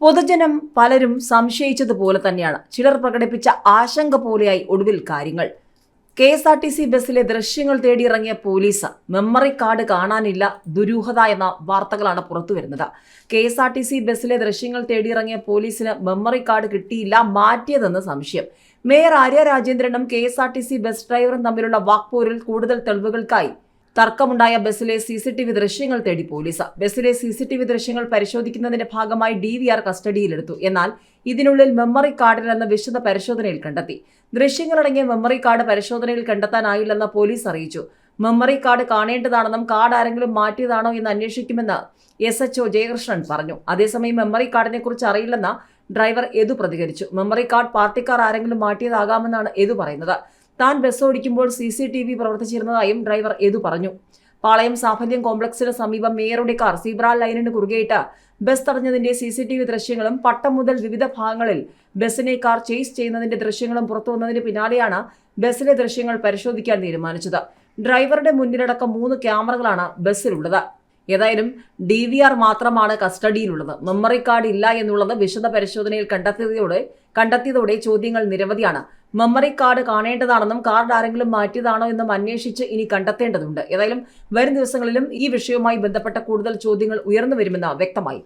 പൊതുജനം പലരും സംശയിച്ചതുപോലെ തന്നെയാണ്. ചിലർ പ്രകടിപ്പിച്ച ആശങ്ക പോലെയായി ഒടുവിൽ കാര്യങ്ങൾ. K S R T C ബസ്സിലെ ദൃശ്യങ്ങൾ തേടിയിറങ്ങിയ പോലീസ് മെമ്മറി കാർഡ് കാണാനില്ല ദുരൂഹത എന്ന വാർത്തകളാണ് പുറത്തുവരുന്നത് K S R T C ബസ്സിലെ ദൃശ്യങ്ങൾ തേടിയിറങ്ങിയ പോലീസിന് മെമ്മറി കാർഡ് കിട്ടിയില്ല മാറ്റിയതെന്ന് സംശയം. Mayor Arya രാജേന്ദ്രനും K S R T C bus ഡ്രൈവറും തമ്മിലുള്ള വാക്പോരിൽ കൂടുതൽ തെളിവുകൾക്കായി തർക്കമുണ്ടായ ബസ്സിലെ സി സി ടി വി ദൃശ്യങ്ങൾ തേടി പോലീസ്. ബസ്സിലെ സി സി ടി വി ദൃശ്യങ്ങൾ പരിശോധിക്കുന്നതിന്റെ ഭാഗമായി ഡി വി ആർ കസ്റ്റഡിയിലെടുത്തു. എന്നാൽ ഇതിനുള്ളിൽ മെമ്മറി കാർഡിലെന്ന വിശദ പരിശോധനയിൽ കണ്ടെത്തി. ദൃശ്യങ്ങളടങ്ങിയ മെമ്മറി കാർഡ് പരിശോധനയിൽ കണ്ടെത്താനായില്ലെന്ന് പോലീസ് അറിയിച്ചു. മെമ്മറി കാർഡ് കാണേണ്ടതാണെന്നും കാർഡ് ആരെങ്കിലും മാറ്റിയതാണോ എന്ന് അന്വേഷിക്കുമെന്ന് എസ് എച്ച് ജയകൃഷ്ണൻ പറഞ്ഞു. അതേസമയം മെമ്മറി കാർഡിനെ കുറിച്ച് അറിയില്ലെന്ന ഡ്രൈവർ എതു പ്രതികരിച്ചു. മെമ്മറി കാർഡ് പാർട്ടിക്കാർ ആരെങ്കിലും മാറ്റിയതാകാമെന്നാണ് എതു പറയുന്നത്. താൻ ബസ് ഓടിക്കുമ്പോൾ സി സി ടി വി പ്രവർത്തിച്ചിരുന്നതായും ഡ്രൈവർ ഏതു പറഞ്ഞു. പാളയം സാഫല്യം കോംപ്ലക്സിന് സമീപം മേയറുടെ കാർ സീബ്ര ലൈനിന് കുറുകെയിട്ട് ബസ് തടഞ്ഞതിന്റെ സി സി ടി വി ദൃശ്യങ്ങളും പട്ടം മുതൽ വിവിധ ഭാഗങ്ങളിൽ ബസ്സിനെ കാർ ചേസ് ചെയ്യുന്നതിന്റെ ദൃശ്യങ്ങളും പുറത്തു വന്നതിന് പിന്നാലെയാണ് ബസ്സിലെ ദൃശ്യങ്ങൾ പരിശോധിക്കാൻ തീരുമാനിച്ചത്. ഡ്രൈവറുടെ മുന്നിലടക്കം മൂന്ന് ക്യാമറകളാണ് ബസ്സിലുള്ളത്. ഏതായാലും ഡി വി ആർ മാത്രമാണ് കസ്റ്റഡിയിലുള്ളത്. മെമ്മറി കാർഡ് ഇല്ല എന്നുള്ളത് വിശദ പരിശോധനയിൽ കണ്ടെത്തിയതോടെ കണ്ടെത്തിയതോടെ ചോദ്യങ്ങൾ നിരവധിയാണ്. മെമ്മറി കാർഡ് കാണേണ്ടതാണെന്നും കാർഡ് ആരെങ്കിലും മാറ്റിയതാണോ എന്നും അന്വേഷിച്ച് ഇനി കണ്ടെത്തേണ്ടതുണ്ട്. ഏതായാലും വരും ദിവസങ്ങളിലും ഈ വിഷയവുമായി ബന്ധപ്പെട്ട കൂടുതൽ ചോദ്യങ്ങൾ ഉയർന്നു വരുമെന്ന് വ്യക്തമായി.